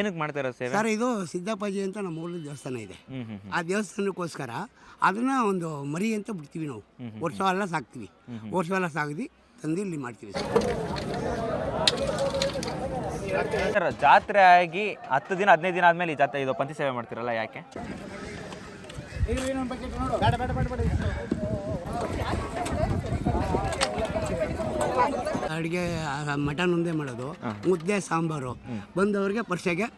ಏನಕ್ಕೆ ಮಾಡ್ತಾರ ಸೇವೆ? ಸರ್ ಇದು ಸಿದ್ದಪ್ಪಾಜಿ ಅಂತ ನಮ್ಮ ಊರಲ್ಲಿ ದೇವಸ್ಥಾನ ಇದೆ. ಆ ದೇವಸ್ಥಾನಕ್ಕೋಸ್ಕರ ಅದನ್ನ ಒಂದು ಮರಿ ಅಂತ ಬಿಡ್ತೀವಿ ನಾವು. ವರ್ಷ ಎಲ್ಲ ಸಾಕ್ತೀವಿ. ವರ್ಷ ಎಲ್ಲ ಸಾಗದಿ ತಂದು ಇಲ್ಲಿ ಮಾಡ್ತೀವಿ ಸರ್. ಸರ್ ಜಾತ್ರೆ ಆಗಿ ಹತ್ತು ದಿನ ಹದಿನೈದು ದಿನ ಆದ್ಮೇಲೆ ಈ ಜಾತ್ರೆ ಇದು ಪಂಥಿ ಸೇವೆ ಮಾಡ್ತಿರಲ್ಲ ಯಾಕೆ? ಅಡುಗೆ ಮಟನ್ ಒಂದೇ ಮಾಡೋದು, ಮುದ್ದೆ, ಸಾಂಬಾರು. ಬಂದವ್ರಿಗೆ ಪರ್ಸೆಗೆ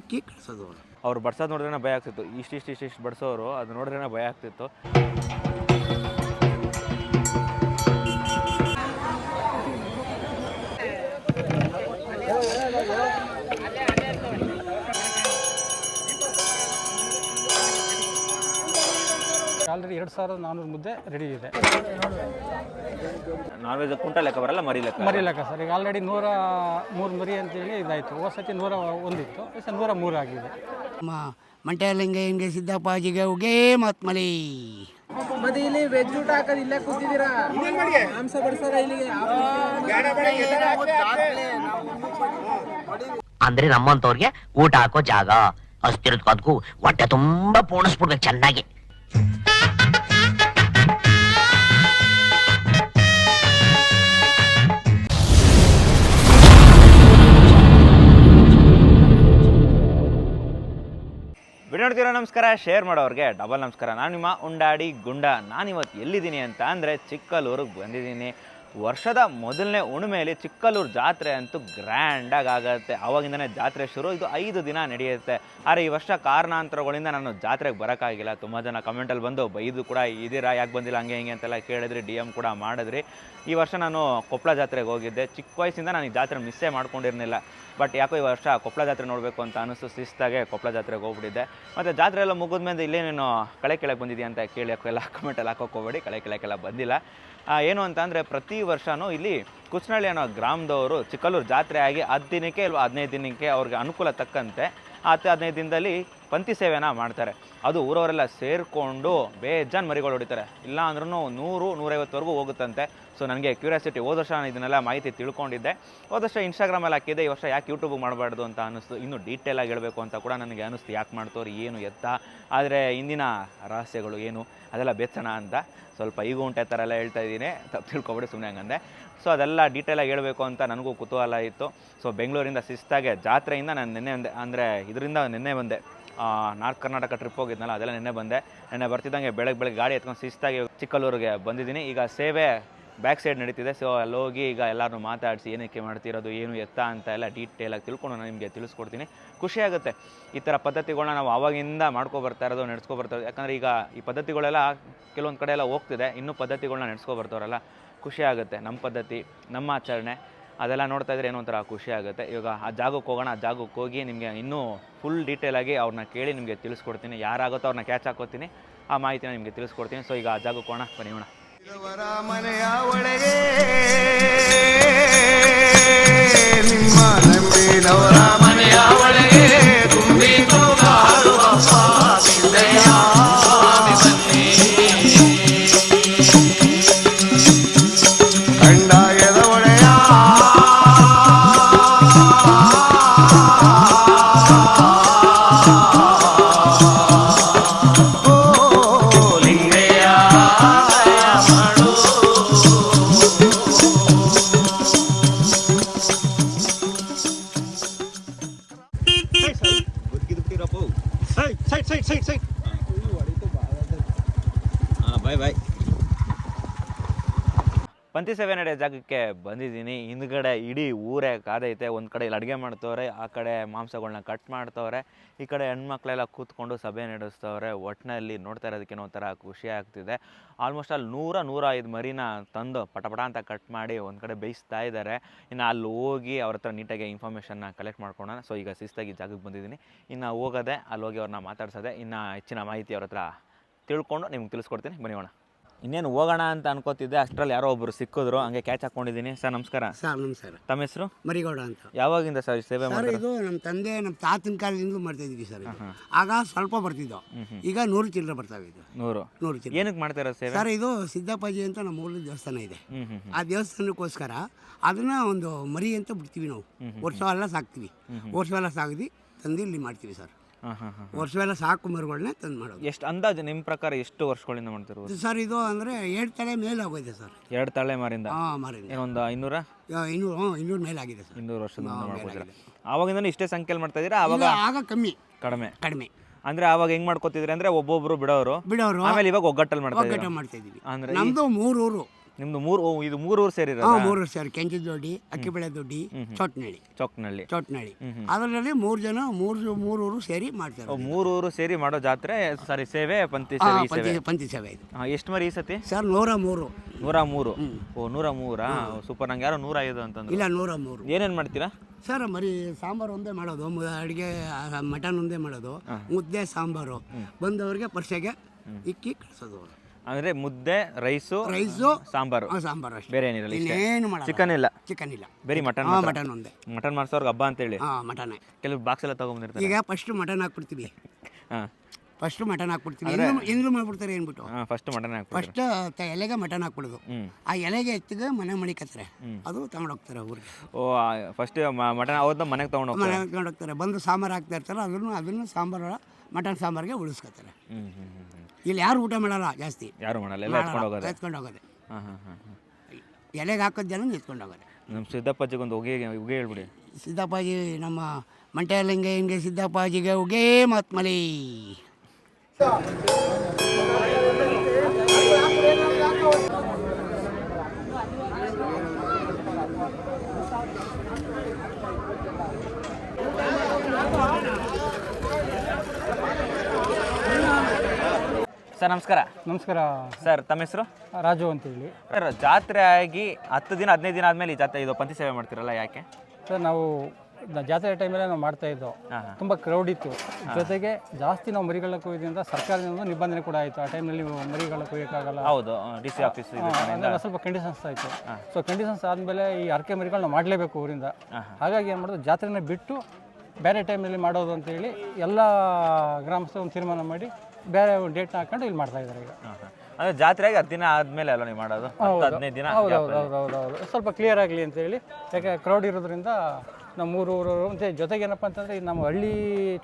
ಇಕ್ಕಿ ಕಳಿಸೋದು. ಅವ್ರು ಬಡ್ಸೋದು ನೋಡಿದ್ರೆ ಭಯ ಆಗ್ತಿತ್ತು. ಇಷ್ಟು ಇಷ್ಟು ಇಷ್ಟು ಇಷ್ಟು ಬಡ್ಸೋರು, ಅದು ನೋಡಿದ್ರೆ ಭಯ ಆಗ್ತಿತ್ತು. ಆಲ್ರೆಡಿ ಎರಡು ಸಾವಿರದ ನಾನ್ನೂರು ಮುದ್ದೆ ರೆಡಿ ಇದೆ. ನಾನ್ ವೆಜ್ ಕುಂಟ ಲೆಕ್ಕ ಬರಲ್ಲ ಮರಿ ಲೆಕ್ಕ. ಮರಿ ಲೆಕ್ಕ ಸರ್. ಈಗ ಆಲ್ರೆಡಿ ನೂರ ಮೂರು ಮರಿ ಅಂತೇಳಿ ಇದಾಯಿತು. ಹೋದ ಸತಿ ನೂರ ಒಂದಿತ್ತು. ಈ ಸಲ ನೂರ ಮೂರು ಆಗಿದೆ. ನಮ್ಮ ಮಂಟ್ಯಲಿಂಗೆ ಹಿಂಗೆ ಸಿದ್ದಪ್ಪಾಜಿಗೆ ಉಗೇ ಮಾತ್ಮಲಿ ಮತ್ತೆ ಇಲ್ಲಿ ವೆಜ್ ಊಟ ಹಾಕೋದು ಇಲ್ಲೇ ಕೂತಿದ್ದೀರಾ? ಮಾಂಸ ಬಡಿಸೋರ ಇಲ್ಲಿಗೆ. ಅಂದ್ರೆ ನಮ್ಮಂತವ್ರಿಗೆ ಊಟ ಹಾಕೋ ಜಾಗ. ಅಸ್ತಿರೋದ್ಕದ್ಕು ಹೊಟ್ಟೆ ತುಂಬಾ ಪೋಣಿಸ್ಬಿಡ್ಬೇಕು ಚೆನ್ನಾಗಿ. ನೋಡ್ತಿರೋ ನಮಸ್ಕಾರ ಶೇರ್ ಮಾಡೋರಿಗೆ ಡಬಲ್ ನಮಸ್ಕಾರ. ನಾನು ನಿಮ್ಮ ಉಂಡಾಡಿ ಗುಂಡ. ನಾನಿವತ್ತು ಎಲ್ಲಿದ್ದೀನಿ ಅಂತ ಅಂದರೆ ಚಿಕ್ಕಲ್ಲೂರಿಗೆ ಬಂದಿದ್ದೀನಿ. ವರ್ಷದ ಮೊದಲನೇ ಉಣ್ಮೆಯಲ್ಲಿ ಚಿಕ್ಕಲ್ಲೂರು ಜಾತ್ರೆ ಅಂತೂ ಗ್ರ್ಯಾಂಡಾಗಿ ಆಗುತ್ತೆ. ಆವಾಗಿಂದನೇ ಜಾತ್ರೆ ಶುರು. ಇದು ಐದು ದಿನ ನಡೆಯುತ್ತೆ. ಆದರೆ ಈ ವರ್ಷ ಕಾರಣಾಂತರಗಳಿಂದ ನಾನು ಜಾತ್ರೆಗೆ ಬರೋಕ್ಕಾಗಿಲ್ಲ. ತುಂಬ ಜನ ಕಮೆಂಟಲ್ಲಿ ಬಂದು ಬೈದು ಕೂಡ ಇದ್ದೀರಾ? ಯಾಕೆ ಬಂದಿಲ್ಲ? ಹಂಗೆ, ಹಿಂಗೆ ಅಂತೆಲ್ಲ ಕೇಳಿದ್ರಿ ಡಿ ಎಂ ಕೂಡ ಮಾಡಿದ್ರಿ. ಈ ವರ್ಷ ನಾನು ಕೊಪ್ಪಳ ಜಾತ್ರೆಗೆ ಹೋಗಿದ್ದೆ. ಚಿಕ್ಕ ವಯಸ್ಸಿಂದ ನಾನು ಈ ಜಾತ್ರೆ ಮಿಸ್ಸೇ ಮಾಡ್ಕೊಂಡಿರಲಿಲ್ಲ. ಬಟ್ ಯಾಕೋ ಈ ವರ್ಷ ಕೊಪ್ಪಳ ಜಾತ್ರೆ ನೋಡಬೇಕು ಅಂತ ಅನಿಸ್ತು, ಶಿಸ್ತಾಗೆ ಕೊಪ್ಪಳ ಜಾತ್ರೆಗೆ ಹೋಗ್ಬಿಟ್ಟಿದ್ದೆ. ಮತ್ತು ಜಾತ್ರೆ ಎಲ್ಲ ಮುಗಿದ್ಮೇಲೆ ಇಲ್ಲೇ ನೀನು ಕಳೆ ಕೆಳಗೆ ಬಂದಿದ್ಯಾ ಅಂತ ಕೇಳಿ ಎಲ್ಲ ಕಮೆಂಟಲ್ಲಿ ಹಾಕೋಕೆ ಹೋಗ್ಬೇಡಿ, ಕಳೆ ಕೆಳಕ್ಕೆಲ್ಲ ಬಂದಿಲ್ಲ. ಏನು ಅಂತ ಅಂದರೆ ಪ್ರತಿ ವರ್ಷವೂ ಇಲ್ಲಿ ಕುಚನಹಳ್ಳಿ ಅನ್ನೋ ಗ್ರಾಮದವರು ಚಿಕ್ಕಲ್ಲೂರು ಜಾತ್ರೆ ಆಗಿ ಹತ್ತು ದಿನಕ್ಕೆ ಇಲ್ವಾ ಹದಿನೈದು ದಿನಕ್ಕೆ ಅವ್ರಿಗೆ ಅನುಕೂಲ ತಕ್ಕಂತೆ ಹತ್ತು ಹದಿನೈದು ದಿನದಲ್ಲಿ ಪಂಥಿ ಸೇವೆನ ಮಾಡ್ತಾರೆ. ಅದು ಊರವರೆಲ್ಲ ಸೇರಿಕೊಂಡು ಬೇಜಾನ್ ಮರಿಗಳು ಹೊಡಿತಾರೆ. ಇಲ್ಲ ಅಂದ್ರೂ ನೂರು, ನೂರೈವತ್ತವರೆಗೂ ಹೋಗುತ್ತಂತೆ. ಸೊ ನನಗೆ ಕ್ಯೂರಿಯಾಸಿಟಿ ಹೋದ ವರ್ಷ ನಾನು ಇದನ್ನೆಲ್ಲ ಮಾಹಿತಿ ತಿಳ್ಕೊಂಡಿದ್ದೆ. ಹೋದ ವರ್ಷ ಇನ್ಸ್ಟಾಗ್ರಾಮಲ್ಲಿ ಹಾಕಿದ್ದೆ. ಈ ವರ್ಷ ಯಾಕೆ ಯೂಟ್ಯೂಬ್ ಮಾಡಬಾರ್ದು ಅಂತ ಅನ್ನಿಸ್ತು. ಇನ್ನೂ ಡೀಟೇಲಾಗಿ ಹೇಳಬೇಕು ಅಂತ ಕೂಡ ನನಗೆ ಅನ್ನಿಸ್ತು. ಯಾಕೆ ಮಾಡ್ತವ್ರು, ಏನು ಎತ್ತ? ಆದರೆ ಇಂದಿನ ರಹಸ್ಯಗಳು ಏನು? ಅದೆಲ್ಲ ಬೆಚ್ಚಣ ಅಂತ ಸ್ವಲ್ಪ ಈಗ ಉಂಟೆ ಥರ ಎಲ್ಲ ಹೇಳ್ತಾ ಇದ್ದೀನಿ. ತಪ್ಪು ತಿಳ್ಕೊಬೇಡಿ ಸುಮ್ಮನೆ ಹಂಗಂದೆ. ಸೊ ಅದೆಲ್ಲ ಡೀಟೇಲಾಗಿ ಹೇಳಬೇಕು ಅಂತ ನನಗೂ ಕುತೂಹಲ ಇತ್ತು. ಸೊ ಬೆಂಗಳೂರಿಂದ ಶಿಸ್ತಾಗೆ ಜಾತ್ರೆಯಿಂದ ನಾನು ನಿನ್ನೆ ಬಂದೆ ಅಂದರೆ ಇದರಿಂದ ನಿನ್ನೆ ಬಂದೆ. ನಾರ್ತ್ ಕರ್ನಾಟಕ ಟ್ರಿಪ್ ಹೋಗಿದ್ನಲ್ಲ, ಅದೆಲ್ಲ ನಿನ್ನೆ ಬಂದೆ. ನೆನ್ನೆ ಬರ್ತಿದ್ದಂಗೆ ಬೆಳಗ್ಗೆ ಬೆಳಗ್ಗೆ ಗಾಡಿ ಎತ್ಕೊಂಡು ಶಿಸ್ತಾಗಿ ಚಿಕ್ಕಲ್ಲೂರಿಗೆ ಬಂದಿದ್ದೀನಿ. ಈಗ ಸೇವೆ ಬ್ಯಾಕ್ ಸೈಡ್ ನಡೀತಿದೆ. ಸೊ ಅಲ್ಲಿ ಹೋಗಿ ಈಗ ಎಲ್ಲರೂ ಮಾತಾಡಿಸಿ ಏನಕ್ಕೆ ಮಾಡ್ತಿರೋದು, ಏನು ಎತ್ತ ಅಂತ ಎಲ್ಲ ಡೀಟೇಲಾಗಿ ತಿಳ್ಕೊಂಡು ನಾನು ನಿಮಗೆ ತಿಳಿಸ್ಕೊಡ್ತೀನಿ. ಖುಷಿಯಾಗುತ್ತೆ ಈ ಥರ ಪದ್ಧತಿಗಳನ್ನ ನಾವು ಆವಾಗಿಂದ ಮಾಡ್ಕೊ ಬರ್ತಾ ಇರೋದು ನಡ್ಸ್ಕೊಬರ್ತಾ ಇರೋದು. ಯಾಕಂದರೆ ಈಗ ಈ ಪದ್ಧತಿಗಳೆಲ್ಲ ಕೆಲವೊಂದು ಕಡೆ ಎಲ್ಲ ಹೋಗ್ತಿದೆ. ಇನ್ನೂ ಪದ್ಧತಿಗಳನ್ನ ನಡೆಸ್ಕೊ ಬರ್ತಾರಲ್ಲ ಖುಷಿ ಆಗುತ್ತೆ ನಮ್ಮ ಪದ್ಧತಿ, ನಮ್ಮ ಆಚರಣೆ. ಅದೆಲ್ಲ ನೋಡ್ತಾ ಇದ್ರೆ ಏನೋ ಒಂಥರ ಖುಷಿ ಆಗುತ್ತೆ. ಇವಾಗ ಆ ಜಾಗಕ್ಕೆ ಹೋಗೋಣ, ಆ ಜಾಗಕ್ಕೆ ಹೋಗಿ ನಿಮಗೆ ಇನ್ನೂ ಫುಲ್ ಡೀಟೇಲಾಗಿ ಅವ್ರನ್ನ ಕೇಳಿ ನಿಮಗೆ ತಿಳಿಸ್ಕೊಡ್ತೀನಿ. ಯಾರಾಗುತ್ತೋ ಅವ್ರನ್ನ ಕ್ಯಾಚ್ ಹಾಕೋತೀನಿ. ಆ ಮಾಹಿತಿನ ನಿಮಗೆ ತಿಳಿಸ್ಕೊಡ್ತೀನಿ. ಸೊ ಈಗ ಆ ಜಾಗಕ್ಕೆ ಹೋಗೋಣ, ಬನ್ನಿ ಹೋಣ ಬಾಯ್ ಬಾಯ್ ಪಂತಿ ಸೇವೆ ನಡೆಯೋ ಜಾಗಕ್ಕೆ ಬಂದಿದ್ದೀನಿ. ಹಿಂದ್ಗಡೆ ಇಡೀ ಊರೇ ಕಾದೈತೆ ಒಂದು ಕಡೆ ಇಲ್ಲಿ ಅಡುಗೆ ಮಾಡ್ತವ್ರೆ, ಆ ಕಡೆ ಮಾಂಸಗಳನ್ನ ಕಟ್ ಮಾಡ್ತವ್ರೆ, ಈ ಕಡೆ ಹೆಣ್ಮಕ್ಳೆಲ್ಲ ಕೂತ್ಕೊಂಡು ಸಭೆ ನಡೆಸ್ತವ್ರೆ. ಒಟ್ಟಿನಲ್ಲಿ ನೋಡ್ತಾ ಇರೋದಕ್ಕೇನೋ ಒಂಥರ ಖುಷಿ ಆಗ್ತಿದೆ. ಆಲ್ಮೋಸ್ಟ್ ಅಲ್ಲಿ ನೂರ ನೂರ ಐದು ಮರಿನ ತಂದು ಪಟಪಟ ಅಂತ ಕಟ್ ಮಾಡಿ ಒಂದು ಕಡೆ ಬೇಯಿಸ್ತಾ ಇದ್ದಾರೆ. ಇನ್ನು ಅಲ್ಲಿ ಹೋಗಿ ಅವ್ರ ಹತ್ರ ನೀಟಾಗಿ ಇನ್ಫಾರ್ಮೇಷನ್ನ ಕಲೆಕ್ಟ್ ಮಾಡ್ಕೊಳ್ಳೋಣ. ಸೊ ಈಗ ಶಿಸ್ತಾಗಿ ಜಾಗಕ್ಕೆ ಬಂದಿದ್ದೀನಿ. ಇನ್ನು ಹೋಗೋದೆ, ಅಲ್ಲಿ ಹೋಗಿ ಅವ್ರನ್ನ ಮಾತಾಡ್ಸೋದೆ, ಇನ್ನು ಹೆಚ್ಚಿನ ಮಾಹಿತಿ ಅವ್ರ ಹತ್ರ ತಿಳ್ಕೊಂಡು ನಿಮ್ಗೆ ತಿಳಿಸ್ಕೊಡ್ತೀನಿ. ಬನ್ನಿ ಹೋಣ ಇನ್ನೇನು ಹೋಗೋಣ ಅಂತ ಅನ್ಕೋತಿದ್ದೆ. ಅಷ್ಟರಲ್ಲಿ ಯಾರೋ ಒಬ್ಬರು ಸಿಕ್ಕಿದ್ರು. ಹಂಗೆ ಕ್ಯಾಚ್ ಹಾಕೊಂಡಿದ್ದೀನಿ ಸರ್ ನಮಸ್ಕಾರ. ಸರ್ ನಮಸ್ಕಾರ. ತಮ್ಮ ಹೆಸರು? ಮರಿಗೌಡ ಅಂತ. ಯಾವಾಗಿಂದ ಸರ್ ಈ ಸೇವೆ ಸರ್ ಇದು ನಮ್ಮ ತಂದೆ ನಮ್ಮ ತಾತನ ಕಾಲದಿಂದ ಮಾಡ್ತಾ ಇದ್ವಿ ಸರ್ ಇದು. ಆಗ ಸ್ವಲ್ಪ ಬರ್ತಿದ್ದೋ. ಈಗ ನೂರು ಚಿಲ್ಲರೆ ಬರ್ತಾವೆ ಇದು ನೂರು. ನೂರು ಚಿಲ್ಲರೆ. ಏನಕ್ಕೆ ಮಾಡ್ತಾರ ಸೇವೆ? ಸರ್ ಇದು ಸಿದ್ದಪ್ಪಾಜಿ ಅಂತ ನಮ್ಮ ಊರಲ್ಲಿ ದೇವಸ್ಥಾನ ಇದೆ. ಹ್ಮ್ ಹ್ಮ್ ಹ್ಮ್. ಆ ದೇವಸ್ಥಾನಕ್ಕೋಸ್ಕರ ಅದನ್ನ ಒಂದು ಮರಿ ಅಂತ ಬಿಡ್ತೀವಿ ನಾವು. ವರ್ಷ ಎಲ್ಲ ಸಾಕ್ತೀವಿ. ವರ್ಷ ಎಲ್ಲ ಸಾಗದಿ ತಂದು ಇಲ್ಲಿ ಮಾಡ್ತೀವಿ ಸರ್. ವರ್ಷವೆಲ್ಲ ಸಾಕು ಮರುಗಳನ್ನೇ ತಂದು ಮಾಡೋದು. ಎಷ್ಟು ಅಂದಾಜು ನಿಮ್ಮ ಪ್ರಕಾರ ಎಷ್ಟು ವರ್ಷಗಳಿಂದ ಮಾಡ್ತಿರೋದು? ಸರ್ ಇದು ಅಂದರೆ ಎರಡು ತಲೆ ಮೇಲೆ ಆಗೋಯ್ತು ಸರ್. ಎರಡು ತಲೆಮಾರಿಂದ ಹಾಂ ಮಾರಿಂದ. ಏನೊಂದು ಐನೂರ? ಇನ್ನೂರು ಹ್ಞೂ ಇನ್ನೂರು ಮೇಲೆ ಆಗಿದೆ ಸರ್. ಇನ್ನೂರು ವರ್ಷದಿಂದ ಮಾಡ್ಕೊತೀರಾ ಆವಾಗಿಂದ ಇಷ್ಟೇ ಸಂಖ್ಯೆಯಲ್ಲಿ ಮಾಡ್ತಾ ಇದ್ದೀರಾ? ಆವಾಗ ಆಗ ಕಮ್ಮಿ. ಕಡಿಮೆ. ಕಡಿಮೆ. ಅಂದ್ರೆ ಅವಾಗ ಹೆಂಗ್ ಮಾಡ್ಕೋತಿದ್ರಿ ಅಂದ್ರೆ ಒಬ್ಬೊಬ್ರು ಬಿಡೋರು? ಬಿಡೋರು. ಆಮೇಲೆ ಇವಾಗ ಒಗ್ಗಟ್ಟಲ್ಲಿ ಮಾಡ್ತಾ ಒಗ್ಗಟ್ಟು ಇದ್ದೀರಾ? ಮಾಡ್ತಾ ಇದ್ದೀವಿ. ಅಂದ್ರೆ ನಮ್ಮದು ಮೂರು ಊರು ನಿಮ್ದು ಮೂರು ಓ, ಇದು ಮೂರು ಊರು ಸೇರಿರೋದು ಹಾಂ ಮೂರು ಸರ್. ಕೆಂಚಿ ದೊಡ್ಡಿ ಅಕ್ಕಿಬೆಳೆ ದೊಡ್ಡಿ ಚೊಟ್ನಳ್ಳಿ. ಚೌಕ್ನಳ್ಳಿ ಚೊಟ್ನಳ್ಳಿ. ಅದರಲ್ಲಿ ಮೂರು ಜನ ಮೂರು ಮೂರು ಊರು ಸೇರಿ ಮಾಡ್ತಾರೆ ಓ, ಮೂರು ಊರು ಸೇರಿ ಮಾಡೋ ಜಾತ್ರೆ ಸಾರಿ ಸೇವೆ ಪಂತಿ ಸೇವೆ ಈ ಸೇವೆ. ಪಂಚಿ ಪಂಚಿ ಸೇವೆ ಇದು. ಹಾ, ಎಷ್ಟು ಮರಿ ಈ ಸತಿ? ಸರ್ ನೂರ ಮೂರು. ನೂರ ಮೂರು. ಓ ನೂರ ಮೂರಾ? ಸೂಪರ್. ನಂಗೆ ಯಾರೋ ನೂರ ಐದು ಅಂತಂದ್ರು. ಇಲ್ಲ ನೂರ ಮೂರು. ಏನೇನ್ ಮಾಡ್ತೀರಾ? ಸರ್ ಮರಿ ಸಾಂಬಾರು ಒಂದೇ ಮಾಡೋದು. ಅಡುಗೆ ಮಟನ್ ಒಂದೇ ಮಾಡೋದು. ಮುದ್ದೆ ಸಾಂಬಾರು. ಬಂದವರಿಗೆ ಪರ್ಸೆಗೆ ಇಕ್ಕಿ ಕಳಿಸೋದು ಅಂದ್ರೆ ಮುದ್ದೆ ರೈಸು ರೈಸು ಸಾಂಬಾರು. ಆ, ಸಾಂಬಾರು ಅಷ್ಟೇ. ಬೇರೆ ಏನಿರಲ್ಲ ಇಷ್ಟೇ? ಇನ್ನೇನು ಮಾಡಲ್ಲ. ಚಿಕನ್ ಇಲ್ಲ? ಚಿಕನ್ ಇಲ್ಲ. ಬರೀ ಮಟನ್ ಹಾಂ ಮಟನ್ ಒಂದೇ. ಮಟನ್ ಮಾಡ್ಸೋರ್ಗೆ ಹಬ್ಬ ಅಂತೇಳಿ? ಹಾಂ ಮಟನ್ ಕೆಲವು ಬಾಕ್ಸ್ ಎಲ್ಲ ತಗೊಂಬಂದಿರ್ತಾರೆ. ಈಗ ಫಸ್ಟ್ ಮಟನ್ ಹಾಕ್ಬಿಡ್ತೀವಿ. ಹಾಂ. First mutton ಹಾಕ್ಬಿಡ್ತೀವಿ. ಇಂದು ಇಂದ್ರು ಮಾಡ್ಬಿಡ್ತಾರೆ ಏನ್ಬಿಟ್ಟು? ಹಾಂ ಫಸ್ಟ್ ಮಟನ್ ಹಾಕ್ಬಿಟ್ಟು ಫಸ್ಟ್ ಎಲೆಗೆ ಮಟನ್ ಹಾಕ್ಬಿಡೋದು. ಹ್ಮ್. ಆ ಎಲೆಗೆ ಎತ್ತಿಗೆ ಮನೆ ಮಣಿಕತ್ತಾರೆ ಅದು ತಗೊಂಡೋಗ್ತಾರೆ ಊರಿಗೆ. ಓ ಫಸ್ಟ್ ಮಟನ್ ಅವ್ರದ್ದು ಮನೆಗೆ ತೊಗೊಂಡು ಹೋಗ್ತಾರೆ? ಮನೆ ತಗೊಂಡೋಗ್ತಾರೆ ಬಂದು ಸಾಂಬಾರು ಹಾಕ್ತಾ ಇರ್ತಾರೆ ಅದನ್ನು ಅದನ್ನು ಸಾಂಬಾರು ಮಟನ್ ಸಾಂಬಾರಿಗೆ ಉಳಿಸ್ಕೊತಾರೆ. ಇಲ್ಲಿ ಯಾರು ಊಟ ಮಾಡಲ್ಲ ಜಾಸ್ತಿ. ಯಾರು ಮಾಡಲ್ಲ ಎಲ್ಲ ಎತ್ಕೊಂಡು ಹೋಗೋದೆ. ಎತ್ಕೊಂಡು ಹೋಗೋದೆ. ಹಾಂ ಹಾಂ ಹಾಂ ಹಾಂ. ಎಲೆಗೆ ಹಾಕೋದ್ ಜನ ಎತ್ಕೊಂಡು ಹೋಗೋದೆ. ನಮ್ಮ ಸಿದ್ದಪ್ಪಾಜಿಗೆ ಒಂದು ಹೊಗೆ ಹೊಗೆ ಹೇಳ್ಬಿಡಿ. ಸಿದ್ದಪ್ಪಾಜಿ ನಮ್ಮ ಮಂಟೆಯಲ್ಲಿಂಗೆ ಹಿಂಗೆ ಸಿದ್ದಪ್ಪಾಜಿಗೆ ಹೊಗೆ ಮಾತ್ಮಲಿ. ಸರ್ ನಮಸ್ಕಾರ. ನಮಸ್ಕಾರ. ಸರ್ ತಮ್ಮ ಹೆಸರು? ರಾಜು ಅಂತ ಹೇಳಿ ಸರ್ ಜಾತ್ರೆ ಆಗಿ ಹತ್ತು ದಿನ ಹದಿನೈದು ದಿನ ಆದಮೇಲೆ ಈ ಜಾತ್ರೆ ಇದು ಪಂತಿ ಸೇವೆ ಮಾಡ್ತಿರಲ್ಲ ಯಾಕೆ? ಸರ್ ನಾವು ನ- ಜಾತ್ರೆ ಟೈಮಲ್ಲಿ ನಾವು ಮಾಡ್ತಾ ಇದ್ದೋ. ತುಂಬ ಕ್ರೌಡ್ ಇತ್ತು. ಜೊತೆಗೆ ಜಾಸ್ತಿ ನಾವು ಮರಿಗಳ ಕೊಯ್ಯೋದ್ರಿಂದ ಸರ್ಕಾರದಿಂದ ನಿಬಂಧನೆ ಕೂಡ ಆಯಿತು. ಆ ಟೈಮ್ನಲ್ಲಿ ಮರಿಗಳ ಕೊಯ್ಯೋಕ್ಕಾಗಲ್ಲ. ಹೌದು ಡಿ ಸಿ ಆಫೀಸ್ ಇದೆ ಆ, ಅದೆಲ್ಲ ಸ್ವಲ್ಪ ಕಂಡೀಷನ್ಸ್ ಆಯಿತು. ಸೊ ಕಂಡೀಷನ್ಸ್ ಆದಮೇಲೆ ಈ ಅರಕೆ ಮರಿಗಳನ್ನ ಮಾಡಲೇಬೇಕು ಊರಿಂದ. ಹಾಗಾಗಿ ಏನು ಮಾಡೋದು ಜಾತ್ರೆನ ಬಿಟ್ಟು ಬೇರೆ ಟೈಮಲ್ಲಿ ಮಾಡೋದು ಅಂತೇಳಿ ಎಲ್ಲ ಗ್ರಾಮಸ್ಥರು ಒಂದು ತೀರ್ಮಾನ ಮಾಡಿ ಬೇರೆ ಡೇಟ್ ಹಾಕೊಂಡು ಇಲ್ಲಿ ಮಾಡ್ತಾ ಇದ್ದಾರೆ ಈಗ. ಅಂದ್ರೆ ಜಾತ್ರೆಗೆ ಹತ್ತು ದಿನ ಆದಮೇಲೆ ಅಲ್ಲ ನೀವು ಮಾಡೋದು? ಹತ್ತು ಹದಿನೈದು ದಿನ ಹೌದು ಹೌದು. ಹೌದು ಹೌದು ಹೌದು. ಸ್ವಲ್ಪ ಕ್ಲಿಯರ್ ಆಗಲಿ ಅಂತೇಳಿ ಯಾಕೆ ಕ್ರೌಡ್ ಇರೋದ್ರಿಂದ ನಮ್ಮ ಊರು ಊರು ಮತ್ತು ಜೊತೆಗೆ ಏನಪ್ಪ ಅಂತಂದರೆ ಈ ನಮ್ಮ ಹಳ್ಳಿ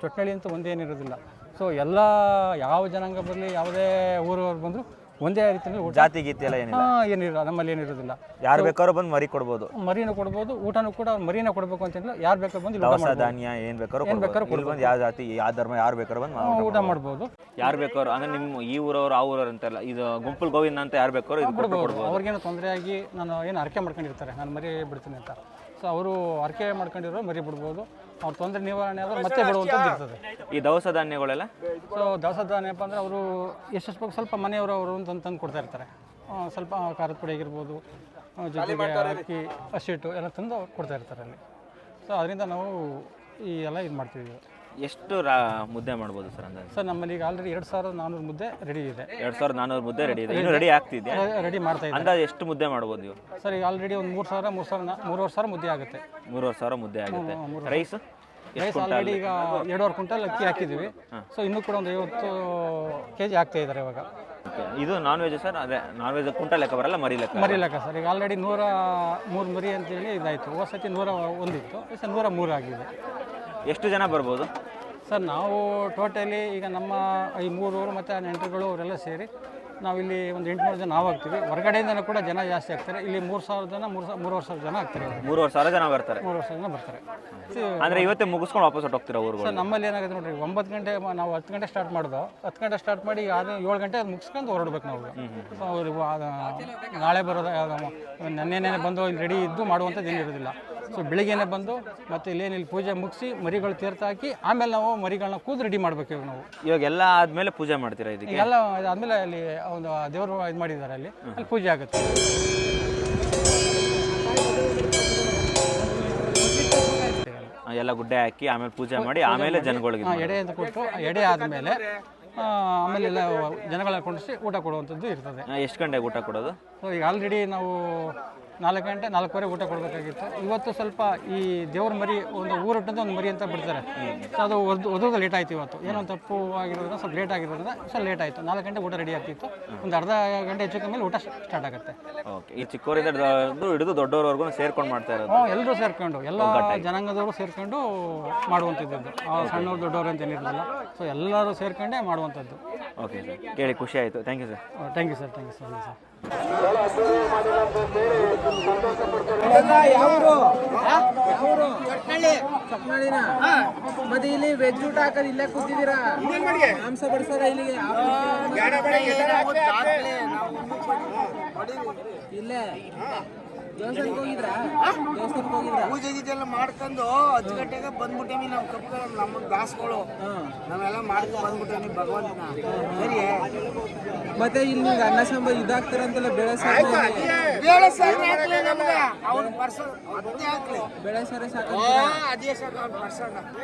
ಚೊಟ್ನಳ್ಳಿ ಅಂತ ಒಂದೇನಿರೋದಿಲ್ಲ. ಸೊ ಎಲ್ಲ ಯಾವ ಜನಾಂಗ ಬರಲಿ ಯಾವುದೇ ಊರವ್ರು ಬಂದರೂ ಒಂದೇ ರೀತಿಯಲ್ಲಿ ಊಟ ಜಾತಿ ಗೀತಿ ಎಲ್ಲ ಏನಿಲ್ಲ. ಹಾಂ ಏನಿಲ್ಲ. ನಮ್ಮಲ್ಲಿ ಏನಿರೋದಿಲ್ಲ. ಯಾರು ಬೇಕಾದ್ರೂ ಬಂದು ಮರಿ ಕೊಡ್ಬೋದು. ಮರಿನೂ ಕೊಡ್ಬೋದು ಊಟನೂ ಕೂಡ ಮರಿನ ಕೊಡಬೇಕು ಅಂತಂದಿಲ್ಲ ಯಾರು ಬೇಕಾದ್ರೂ ಬಂದು ಇಲ್ಲಿ ಊಟ ದವಸ ಮಾಡ್ಬೋದು. ಧಾನ್ಯ ಏನು ಬೇಕಾದ್ರೂ ಏನ್ ಬೇಕಾದ್ರೂ ಕೊಡ್ಬೋದು. ಇಲ್ಲಿ ಬಂದು ಯಾವ ಜಾತಿ ಯಾವ ಧರ್ಮ ಯಾರು ಬೇಕಾದ್ರೂ ಬಂದು ಹಾ, ಊಟ ಮಾಡ್ಬೋದು. ಯಾರು ಬೇಕಾದ್ರು ಅಂದ್ರೆ ನಿಮ್ಮ ಈ ಊರವರು ಆ ಊರವ್ರು ಅಂತೆಲ್ಲ ಇದು ಗುಂಪಲ್ ಗೋವಿಂದ ಅಂತ ಯಾರು ಬೇಕಾದ್ರು ಇದು ಕೊಟ್ಟು ಕೊಡ್ಬೋದು. ಅವ್ರಿಗೇನು ತೊಂದರೆ ಆಗಿ ನಾನು ಏನು ಹರಕೆ ಮಾಡ್ಕೊಂಡಿರ್ತಾರೆ ನಾನು ಮರಿ ಬಿಡ್ತೀನಿ ಅಂತ. ಸೊ ಅವರು ಹರಕೆ ಮಾಡ್ಕೊಂಡಿರೋ ಮರಿ ಬಿಡ್ಬೋದು. ಅವ್ರ ತೊಂದರೆ ನಿವಾರಣೆ ಆದ್ರೆ ಮತ್ತೆ ಬಿಡುವಂಥದ್ದು ಇರ್ತದೆ. ಈ ದವಸ ಧಾನ್ಯಗಳೆಲ್ಲ? ಸೊ ದವಸ ಧಾನ್ಯ ಏನಪ್ಪ ಅಂದರೆ ಅವರು ಎಷ್ಟೆಷ್ಟು ಬೇಕು ಸ್ವಲ್ಪ ಮನೆಯವರು ಅವರು ಅಂತ ತಂದು ಕೊಡ್ತಾ ಇರ್ತಾರೆ. ಆ, ಸ್ವಲ್ಪ ಖಾರದ ಪುಡಿ ಆಗಿರ್ಬೋದು ಆ, ಜೊತೆಗೆ ಅಕ್ಕಿ ಹಸಿಟ್ಟು ಎಲ್ಲ ತಂದು ಅವ್ರು ಕೊಡ್ತಾ ಇರ್ತಾರೆ ಅಲ್ಲಿ. ಸೊ ಅದರಿಂದ ನಾವು ಈ ಎಲ್ಲ ಇದು ಮಾಡ್ತೀವಿ ಎಷ್ಟು ರಾ ಮುದ್ದೆ ಮಾಡ್ಬೋದು ಸರ್ ಅಂದಾಜು? ಸರ್ ನಮ್ಮಲ್ಲಿ ಈಗ ಆಲ್ರೆಡಿ ಎರಡು ಸಾವಿರದ ನಾನ್ನೂರು ಮುದ್ದೆ ರೆಡಿ ಇದೆ. ಎರಡು ಸಾವಿರದ ನಾನ್ನೂರು ಮುದ್ದೆ ರೆಡಿ ಇದೆ. ಇನ್ನು ರೆಡಿ ಆಗ್ತಿದೆ ರೆಡಿ ಮಾಡ್ತಾ ಇದ್ದೀವಿ ಅಂದಾಜು ಎಷ್ಟು ಮುದ್ದೆ ಮಾಡ್ಬೋದು ನೀವು? ಸರ್ ಈಗ ಆಲ್ರೆಡಿ ಒಂದು ಮೂರು ಸಾವಿರ ಮೂರು ಸಾವಿರ ನಾ- ಮೂರುವರೆ ಸಾವಿರ ಮುದ್ದೆ ಆಗುತ್ತೆ. ಮೂರುವರೆ ಸಾವಿರ ಮುದ್ದೆ ಆಗುತ್ತೆ. ರೈಸ್? ರೈಸ್ ಆಲ್ರೆಡಿ ಈಗ ಎರಡೂವರೆ ಕ್ವಿಂಟಲ್ ಅಕ್ಕಿ ಹಾಕಿದ್ದೀವಿ. ಸೊ ಇನ್ನೂ ಕೂಡ ಒಂದು ಐವತ್ತು ಕೆ ಜಿ ಆಗ್ತಾ ಇದ್ದಾರೆ ಇವಾಗ. ಇದು ನಾನ್ ವೆಜ್ ಸರ್? ಅದೇ ನಾನ್ ವೆಜ್ ಕುಂಟಲ್ ಲೆಕ್ಕ ಬರಲ್ಲ ಮರಿ ಲೆಕ್ಕ ಮರಿ ಲೆಕ್ಕ ಸರ್. ಈಗ ಆಲ್ರೆಡಿ ನೂರ ಮೂರು ಮರಿ ಅಂತೇಳಿ ಇದಾಯಿತು. ಹೋದ ಸತಿ ನೂರ ಒಂದಿತ್ತು. ಈ ಸಲ ನೂರ ಮೂರು ಆಗಿದೆ. ಎಷ್ಟು ಜನ ಬರ್ಬೋದು? ಸರ್ ನಾವು ಟೋಟಲಿ ಈಗ ನಮ್ಮ ಈ ಮೂರೂರು ಮತ್ತು ನೆಂಟರುಗಳು ಅವರೆಲ್ಲ ಸೇರಿ ನಾವಿಲ್ಲಿ ಒಂದು ಎಂಟುನೂರು ಜನ ನಾವು ಆಗ್ತೀವಿ ಹೊರಗಡೆಯಿಂದನೂ ಕೂಡ ಜನ ಜಾಸ್ತಿ ಆಗ್ತಾರೆ. ಇಲ್ಲಿ ಮೂರು ಸಾವಿರ ಜನ ಮೂರು ಸಾವಿರ ಮೂರುವರೆ ಸಾವಿರ ಜನ ಆಗ್ತಾರೆ ಮೂರುವರೆ ಸಾವಿರ ಜನ ಬರ್ತಾರೆ. ಮೂರುವರೆ ಸಾವಿರ ಜನ ಬರ್ತಾರೆ. ಅಂದರೆ ಇವತ್ತೇ ಮುಗಿಸ್ಕೊಂಡು ವಾಪಸ್ ಹೋಗ್ತೀರಾ ಊರು ಸರ್ ನಮ್ಮಲ್ಲಿ ಏನಾಗುತ್ತೆ ನೋಡಿರಿ ಒಂಬತ್ತು ಗಂಟೆ ನಾವು ಹತ್ತು ಗಂಟೆ ಸ್ಟಾರ್ಟ್ ಮಾಡೋದು. ಹತ್ತು ಗಂಟೆ ಸ್ಟಾರ್ಟ್ ಮಾಡಿ ಆದ ಏಳು ಗಂಟೆ ಅದು ಮುಗಿಸ್ಕೊಂಡು ಹೊರಡ್ಬೇಕು ನಾವು ಅವ್ರು ನಾಳೆ ಬರೋದು ನೆನ್ನೆನೇ ಬಂದು ಇಲ್ಲಿ ರೆಡಿ ಇದ್ದು ಮಾಡುವಂಥದ್ದು ಏನಿರೋದಿಲ್ಲ. ಸೊ ಬೆಳಿಗ್ಗೆನೆ ಬಂದು ಮತ್ತೆ ಇಲ್ಲೇನು ಇಲ್ಲಿ ಪೂಜೆ ಮುಗಿಸಿ ಮರಿಗಳು ತೀರ್ಥ ಹಾಕಿ ಆಮೇಲೆ ನಾವು ಮರಿಗಳನ್ನ ಕೂದ್ ರೆಡಿ ಮಾಡ್ಬೇಕು ಇವಾಗ ನಾವು. ಇವಾಗ ಎಲ್ಲ ಆದ್ಮೇಲೆ ಪೂಜೆ ಮಾಡ್ತೀರಾ ಇದಕ್ಕೆ? ಎಲ್ಲ ಆದ್ಮೇಲೆ ಅಲ್ಲಿ ಒಂದು ದೇವರು ಇದು ಮಾಡಿದ್ದಾರೆ ಅಲ್ಲಿ. ಅಲ್ಲಿ ಪೂಜೆ ಆಗುತ್ತೆ. ಎಲ್ಲ ಗುಡ್ಡೆ ಹಾಕಿ ಆಮೇಲೆ ಪೂಜೆ ಮಾಡಿ ಆಮೇಲೆ ಜನಗಳಿಗೆ ಎಡೆ ಅಂತ ಕೊಟ್ಟು ಆ ಎಡೆ ಆದಮೇಲೆ ಆಮೇಲೆ ಎಲ್ಲ ಜನಗಳನ್ನ ಕೊಂಡಿಸಿ ಊಟ ಕೊಡುವಂಥದ್ದು ಇರ್ತದೆ. ಎಷ್ಟು ಗಂಟೆಗೆ ಊಟ ಕೊಡೋದು? ಸೊ ಈಗ ಆಲ್ರೆಡಿ ನಾವು ನಾಲ್ಕು ಗಂಟೆ ನಾಲ್ಕೂವರೆ ಊಟ ಕೊಡಬೇಕಾಗಿತ್ತು. ಇವತ್ತು ಸ್ವಲ್ಪ ಈ ದೇವ್ರ ಮರಿ ಒಂದು ಊರಟ್ಟದ ಒಂದು ಮರಿ ಅಂತ ಬಿಡ್ತಾರೆ. ಸೊ ಅದು ಒದ್ದು ಒದ್ದು ಲೇಟ್ ಆಯಿತು ಇವತ್ತು. ಏನೋ ತಪ್ಪು ಆಗಿರೋದ್ರಿಂದ ಸ್ವಲ್ಪ ಲೇಟ್ ಆಗಿರೋದ್ರಿಂದ ಸ್ವಲ್ಪ ಲೇಟ್ ಆಯಿತು. ನಾಲ್ಕು ಗಂಟೆ ಊಟ ರೆಡಿ ಆಗ್ತಿತ್ತು. ಒಂದು ಅರ್ಧ ಗಂಟೆ ಹೆಚ್ಚು ಕಮ್ಮಿ ಊಟ ಸ್ಟಾರ್ಟ್ ಆಗುತ್ತೆ. ಓಕೆ ಈ ಚಿಕ್ಕವರಿಂದ ಹಿಡ್ದು ದೊಡ್ಡವರವರೆಗೂ ಸೇರ್ಕೊಂಡು ಮಾಡ್ತಾ ಇರೋದು. ಹ್ಞೂ ಎಲ್ಲರೂ ಸೇರ್ಕೊಂಡು ಎಲ್ಲ ಜನಾಂಗದವರು ಸೇರ್ಕೊಂಡು ಮಾಡುವಂಥದ್ದು ಆ ಸಣ್ಣವ್ರು ದೊಡ್ಡವರು ಅಂತ ಏನಿರಲಿಲ್ಲ. ಸೊ ಎಲ್ಲರೂ ಸೇರ್ಕೊಂಡೇ ಮಾಡುವಂಥದ್ದು ಓಕೆ ಸರ್ ಕೇಳಿ ಖುಷಿ ಆಯಿತು. Thank you sir thank you sir thank you sir ಮತ್ತೆ ಇಲ್ಲಿ ವೆಜ್ ಊಟ ಹಾಕದ್ ಇಲ್ಲೇ ಕೂತಿದ್ದೀರಾ? ಮಾಂಸ ಬಡಿಸೋದ ಇಲ್ಲಿಗೆ? ಇಲ್ಲೇ. ದೇವಸ್ಥಾನಕ್ಕೆ ಹೋಗಿದ್ರಾ? ದೇವಸ್ಥಾನಕ್ಕೆ ಹೋಗಿದ್ರಾ? ಪೂಜೆ ಮಾಡ್ಕೊಂಡು ಹತ್ತು ಗಂಟೆಗೆ ಬಂದ್ಬಿಟ್ಟೇವಿ ನಮ್ಮ ಕಪ್ಪು ನಮ್ಮ ದಾಸ್ಗಳು. ನಾವೆಲ್ಲ ಮಾಡ್ಕೊಂಡು ಬಂದ್ಬಿಟ್ಟೇವಿ ಭಗವಂತನ. ಸರಿ. ಮತ್ತೆ ಇಲ್ಲಿ ನಿಮ್ಗೆ ಅನ್ನ ಸಾಂಬಾರ್ ಇದಾಗ್ತಾರಂತೆಲ್ಲ ಬೇಳೆ ಸಾರು ಬೇಳೆ ಸಾರು ಹಾಕ್ಲಿ ನಮ್ಗೆ. ಅವ್ನು ಪರ್ಸ ಅದೇ ಹಾಕ್ಲಿ. ಬೇಳೆ ಸಾರೇ ಸಾಕು ಅದೇ ಸಾಕು ಅವ್ನು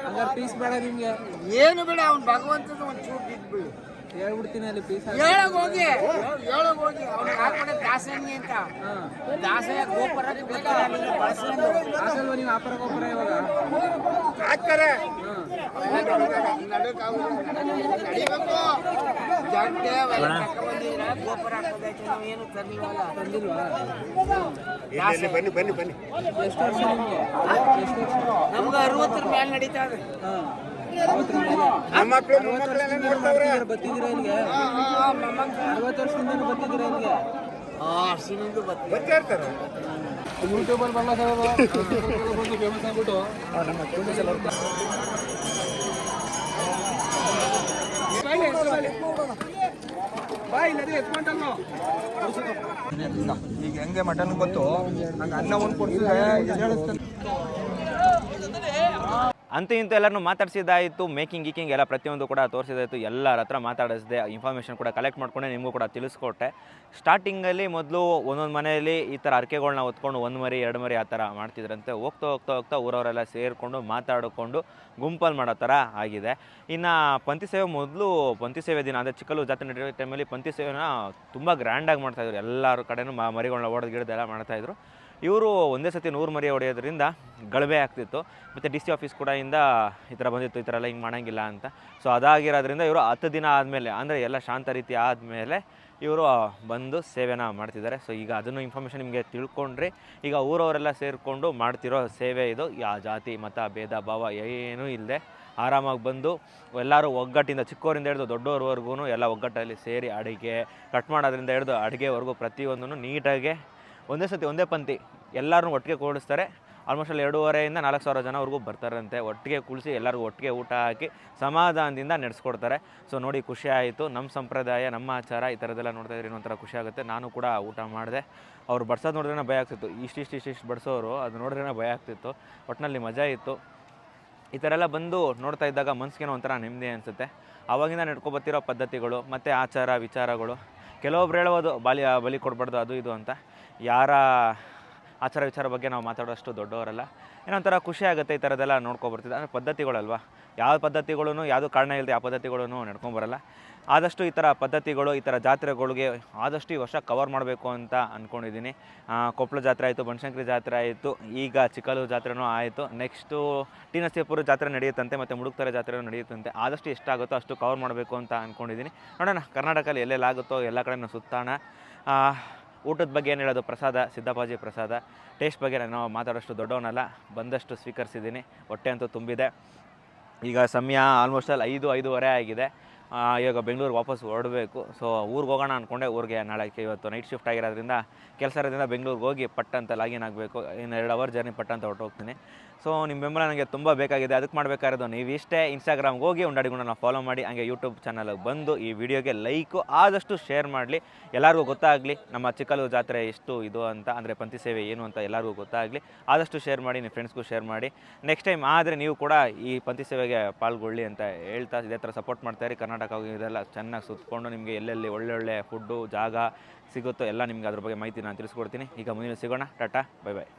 ಹಂಗಾರೆ ಪೀಸ್ ಬೇಡ ನಿಮ್ಗೆ. ಏನು ಬೇಡ ಅವ್ನು ಭಗವಂತನ ಒಂದು ಚೂರು ಬಿಟ್ಬಿಡು. ಹೇಳ್ಬಿಡ್ತೀನಿ ಅಲ್ಲಿ ಪೀಸ್ ಹೇಳಕ್ ಹೋಗಿ. ಹೇಳಕ್ ಹೋಗಿ. ಅವ್ನಿಗೆ ಹಾಕ್ಬಿಟ್ಟೆ ದಾಸಂಗಿ ಅಂತ. ದಾಸಯ್ಯ ಗೋಪುರ ಹಾಕಲ್ವಾ ನೀವು ಆಪರ ಗೋಪುರ ಇವಾಗ? ಹಾಕ್ತಾರೆ. ಗೋಪುರ ಹಾಕೋದೈತೆ ತರ್ಲಿವಲ್ಲ ತಂದಿಲ್ವಾ ಬನ್ನಿ ಬನ್ನಿ ಬನ್ನಿ. ನಮ್ಗ ವರ್ಷ ನಿಮ್ಗೆ ಎಷ್ಟು ವರ್ಷ ನಮ್ಗೆ ಅರವತ್ತರ ಮೇಲೆ ನಡೀತಾ ಇದೆ. ಹಾಂ. ಅರವತ್ತರ ಮೊಮ್ಮಕ್ಕಳೆಲ್ಲ ನೋಡ್ತಾವ್ರೆ ಬರ್ತಿದ್ದೀರಾ ಇಲ್ಲಿಗೆ? ಅರವತ್ತು ವರ್ಷದಿಂದ ಇಲ್ಲಿಗೆ? ಯೂಟ್ಯೂಬಲ್ಲಿ ಬರಲ್ಲ ಸರ್ ಬಂದು ಫೇಮಸ್ ಆಗ್ಬಿಟ್ಟು. ಈಗ ಹೆಂಗೆ ಮಟನ್ ಗೊತ್ತು? ಹಂಗೆ ಅನ್ನ ಒಂದು ಕೊಡ್ತಿದ್ರೆ ಅಂತೂ ಇಂತೂ ಎಲ್ಲರನ್ನೂ ಮಾತಾಡಿಸಿದಾಯಿತು ಮೇಕಿಂಗ್, ಗೀಕಿಂಗ್ ಎಲ್ಲ ಪ್ರತಿಯೊಂದು ಕೂಡ ತೋರಿಸಿದಾಯಿತು ಎಲ್ಲರ ಹತ್ರ ಮಾತಾಡಿಸಿದೆ ಇನ್ಫಾರ್ಮೇಷನ್ ಕೂಡ ಕಲೆಕ್ಟ್ ಮಾಡ್ಕೊಂಡೆ, ನಿಮಗೂ ಕೂಡ ತಿಳಿಸ್ಕೊಟ್ಟೆ. ಸ್ಟಾರ್ಟಿಂಗಲ್ಲಿ ಮೊದಲು ಒಂದೊಂದು ಮನೆಯಲ್ಲಿ ಈ ಥರ ಅರಕೆಗಳನ್ನ ಹೊತ್ಕೊಂಡು ಒಂದು ಮರಿ, ಎರಡು ಮರಿ ಆ ಥರ ಮಾಡ್ತಿದ್ರಂತೆ. ಹೋಗ್ತಾ ಹೋಗ್ತಾ ಹೋಗ್ತಾ ಊರವರೆಲ್ಲ ಸೇರಿಕೊಂಡು, ಮಾತಾಡಿಕೊಂಡು ಗುಂಪಲ್ಲಿ ಮಾಡೋ ಥರ ಆಗಿದೆ. ಇನ್ನು ಪಂಥಿ ಸೇವೆ ಮೊದಲು ಪಂಥಿ ಸೇವೆ ದಿನ, ಅಂದರೆ ಚಿಕ್ಕಲು ಜಾತ್ರೆ ನಡೆಯೋ ಟೈಮಲ್ಲಿ ಪಂಥಿ ಸೇವೆನ ತುಂಬ ಗ್ರ್ಯಾಂಡಾಗಿ ಮಾಡ್ತಾಯಿದ್ರು ಎಲ್ಲರ ಕಡೆನೂ ಮರಿಗಳನ್ನ ಹೊಡೆದು ಗಿಡದೆಲ್ಲ ಮಾಡ್ತಾಯಿದ್ರು ಇವರು ಒಂದೇ ಸತಿ ನೂರು ಮರಿ ಹೊಡೆಯೋದ್ರಿಂದ ಗಳಬೆ ಆಗ್ತಿತ್ತು. ಮತ್ತು ಡಿ ಸಿ ಆಫೀಸ್ ಕೂಡ ಇಂದ ಈ ಥರ ಬಂದಿತ್ತು, ಈ ಥರ ಎಲ್ಲ ಹಿಂಗೆ ಮಾಡೋಂಗಿಲ್ಲ ಅಂತ. ಸೊ ಅದಾಗಿರೋದ್ರಿಂದ ಇವರು ಹತ್ತು ದಿನ ಆದಮೇಲೆ, ಅಂದರೆ ಎಲ್ಲ ಶಾಂತ ರೀತಿ ಆದಮೇಲೆ ಇವರು ಬಂದು ಸೇವೆನ ಮಾಡ್ತಿದ್ದಾರೆ. ಸೊ ಈಗ ಅದನ್ನು ಇನ್ಫಾರ್ಮೇಷನ್ ನಿಮಗೆ ತಿಳ್ಕೊಂಡ್ರಿ, ಈಗ ಊರವರೆಲ್ಲ ಸೇರಿಕೊಂಡು ಮಾಡ್ತಿರೋ ಸೇವೆ ಇದು. ಯಾವ ಜಾತಿ, ಮತ, ಭೇದ, ಭಾವ ಏನೂ ಇಲ್ಲದೆ ಆರಾಮಾಗಿ ಬಂದು ಎಲ್ಲರೂ ಒಗ್ಗಟ್ಟಿಂದ ಚಿಕ್ಕವರಿಂದ ಹಿಡಿದು ದೊಡ್ಡವ್ರವರೆಗೂ ಎಲ್ಲ ಒಗ್ಗಟ್ಟಲ್ಲಿ ಸೇರಿ ಅಡುಗೆ ಕಟ್ ಮಾಡೋದ್ರಿಂದ ಹಿಡಿದು ಅಡುಗೆವರೆಗೂ ಪ್ರತಿಯೊಂದನ್ನು ನೀಟಾಗಿ ಒಂದೇ ಸತಿ ಒಂದೇ ಪಂಕ್ತಿ ಎಲ್ಲರೂ ಒಟ್ಟಿಗೆ ಕೂಡಿಸ್ತಾರೆ ಆಲ್ಮೋಸ್ಟ್ ಅಲ್ಲಿ ಎರಡೂವರೆಯಿಂದ ನಾಲ್ಕು ಸಾವಿರ ಜನವರೆಗೂ ಬರ್ತಾರಂತೆ. ಒಟ್ಟಿಗೆ ಕುಳಿಸಿ ಎಲ್ಲರಿಗೂ ಒಟ್ಟಿಗೆ ಊಟ ಹಾಕಿ ಸಮಾಧಾನದಿಂದ ನಡೆಸ್ಕೊಡ್ತಾರೆ. ಸೊ ನೋಡಿ ಖುಷಿ ಆಯಿತು. ನಮ್ಮ ಸಂಪ್ರದಾಯ, ನಮ್ಮ ಆಚಾರ ಈ ಥರದ್ದೆಲ್ಲ ನೋಡ್ತಾ ಇದ್ರೆ ಇನ್ನೊಂಥರ ಖುಷಿ ಆಗುತ್ತೆ. ನಾನು ಕೂಡ ಊಟ ಮಾಡಿದೆ. ಅವ್ರು ಬಡ್ಸೋದು ನೋಡಿದ್ರೆ ಭಯ ಆಗ್ತಿತ್ತು. ಇಷ್ಟಿಷ್ಟು ಇಷ್ಟಿಷ್ಟು ಬಡಿಸೋರು ಅದು ನೋಡಿದ್ರೆ ಭಯ ಆಗ್ತಿತ್ತು. ಒಟ್ಟಿನಲ್ಲಿ ಮಜಾ ಇತ್ತು. ಈ ಥರ ಎಲ್ಲ ಬಂದು ನೋಡ್ತಾ ಇದ್ದಾಗ ಮನ್ಸಿಗೆ ಒಂಥರ ನೆಮ್ಮದಿ ಅನಿಸುತ್ತೆ. ಆವಾಗಿಂದ ನಡ್ಕೊಬತ್ತಿರೋ ಪದ್ಧತಿಗಳು ಮತ್ತು ಆಚಾರ ವಿಚಾರಗಳು. ಕೆಲವೊಬ್ರು ಹೇಳೋದು ಬಾಲಿ ಬಲಿ ಕೊಡಬಾರ್ದು, ಅದು, ಇದು ಅಂತ. ಯಾರ ಆಚಾರ ವಿಚಾರ ಬಗ್ಗೆ ನಾವು ಮಾತಾಡೋಷ್ಟು ದೊಡ್ಡವರಲ್ಲ. ಏನೋ ಒಂಥರ ಖುಷಿ ಆಗುತ್ತೆ ಈ ಥರದ್ದೆಲ್ಲ ನೋಡ್ಕೊಬರ್ತಿದ್ದೆ ಅಂದರೆ ಪದ್ಧತಿಗಳಲ್ವಾ? ಯಾವ ಪದ್ಧತಿಗಳೂ ಯಾವುದು ಕಾರಣ ಇಲ್ಲದೆ ಆ ಪದ್ಧತಿಗಳೂ ನಡ್ಕೊಂಬರಲ್ಲ. ಆದಷ್ಟು ಈ ಥರ ಪದ್ಧತಿಗಳು, ಈ ಥರ ಜಾತ್ರೆಗಳಿಗೆ ಆದಷ್ಟು ಈ ವರ್ಷ ಕವರ್ ಮಾಡಬೇಕು ಅಂತ ಅಂದ್ಕೊಂಡಿದ್ದೀನಿ ಕೊಪ್ಪಳ ಜಾತ್ರೆ ಆಯಿತು, ಬನಶಂಕರಿ ಜಾತ್ರೆ ಆಯಿತು, ಈಗ ಚಿಕ್ಕಲು ಜಾತ್ರೆನೂ ಆಯಿತು. ನೆಕ್ಸ್ಟು ಟಿ ಜಾತ್ರೆ ನಡೆಯುತ್ತಂತೆ, ಮತ್ತು ಮುಡುಕ್ತಾರೆ ಜಾತ್ರೆನೂ ನಡೆಯುತ್ತಂತೆ. ಆದಷ್ಟು ಎಷ್ಟಾಗುತ್ತೋ ಅಷ್ಟು ಕವರ್ ಮಾಡಬೇಕು ಅಂತ ಅಂದ್ಕೊಂಡಿದ್ದೀನಿ ನೋಡೋಣ, ಕರ್ನಾಟಕದಲ್ಲಿ ಎಲ್ಲೆಲ್ಲಾಗುತ್ತೋ, ಎಲ್ಲ ಕಡೆನೂ ಸುತ್ತಾಣ. ಊಟದ ಬಗ್ಗೆ ಏನು ಹೇಳೋದು? ಪ್ರಸಾದ ಸಿದ್ದಪ್ಪಾಜಿ ಪ್ರಸಾದ. ಟೇಸ್ಟ್ ಬಗ್ಗೆ ನಾನು ಮಾತಾಡೋಷ್ಟು ದೊಡ್ಡವನಲ್ಲ, ಬಂದಷ್ಟು ಸ್ವೀಕರಿಸಿದ್ದೀನಿ. ಹೊಟ್ಟೆ ಅಂತೂ ತುಂಬಿದೆ. ಈಗ ಸಮಯ ಆಲ್ಮೋಸ್ಟ್ ಅಲ್ಲಿ ಐದು, ಐದೂವರೆ ಆಗಿದೆ. ಇವಾಗ ಬೆಂಗಳೂರು ವಾಪಸ್ ಹೊರಡಬೇಕು. ಸೊ ಊರಿಗೆ ಹೋಗೋಣ ಅಂದ್ಕೊಂಡೆ ಊರಿಗೆ ನಾಳೆ ಇವತ್ತು ನೈಟ್ ಶಿಫ್ಟ್ ಆಗಿರೋದ್ರಿಂದ ಕೆಲಸ ಇರೋದ್ರಿಂದ ಬೆಂಗಳೂರಿಗೆ ಹೋಗಿ ಪಟ್ ಅಂತ ಲಾಗಿನ್ ಆಗಬೇಕು. ಇನ್ನು ಎರಡು ಅವರ್ ಜರ್ನಿ ಪಟ್ ಅಂತ ಹೊರಟೋಗ್ತೀನಿ. ಸೊ ನಿಮ್ಮ ಬೆಂಬಲ ನನಗೆ ತುಂಬ ಬೇಕಾಗಿದೆ. ಅದಕ್ಕೆ ಮಾಡಬೇಕಾಗಿರೋದು ನೀವು ಇಷ್ಟೇ ಇನ್ಸ್ಟಾಗ್ರಾಮ್ಗೆ ಹೋಗಿ ಉಂಡಾಡಿಗುಂಡನ ಫಾಲೋ ಮಾಡಿ, ಹಾಗೆ ಯೂಟ್ಯೂಬ್ ಚಾನಲ್ಗೆ ಬಂದು ಈ ವಿಡಿಯೋಗೆ ಲೈಕು ಆದಷ್ಟು ಶೇರ್ ಮಾಡಲಿ. ಎಲ್ಲರಿಗೂ ಗೊತ್ತಾಗಲಿ, ನಮ್ಮ ಚಿಕ್ಕಲು ಜಾತ್ರೆ ಎಷ್ಟು ಇದು ಅಂತ, ಅಂದರೆ ಪಂಥಿ ಸೇವೆ ಏನು ಅಂತ ಎಲ್ಲರಿಗೂ ಗೊತ್ತಾಗಲಿ. ಆದಷ್ಟು ಶೇರ್ ಮಾಡಿ ನಿಮ್ಮ ಫ್ರೆಂಡ್ಸ್ಗೂ ಶೇರ್ ಮಾಡಿ. ನೆಕ್ಸ್ಟ್ ಟೈಮ್ ಆದರೆ ನೀವು ಕೂಡ ಈ ಪಂಥಿ ಸೇವೆಗೆ ಪಾಲ್ಗೊಳ್ಳಿ ಅಂತ ಹೇಳ್ತಾ, ಇದೇ ಥರ ಸಪೋರ್ಟ್ ಮಾಡ್ತಾಯಿರಿ ಕರ್ನಾಟಕ ಇದೆಲ್ಲ ಚೆನ್ನಾಗಿ ಸುತ್ತಕೊಂಡು ನಿಮಗೆ ಎಲ್ಲೆಲ್ಲಿ ಒಳ್ಳೊಳ್ಳೆ ಫುಡ್ಡು ಜಾಗ ಸಿಗುತ್ತೋ ಎಲ್ಲ ನಿಮಗೆ ಅದ್ರ ಬಗ್ಗೆ ಮಾಹಿತಿ ನಾನು ತಿಳಿಸ್ಕೊಡ್ತೀನಿ. ಈಗ ಮುಂದಿನ ಸಿಗೋಣ. Tata bye bye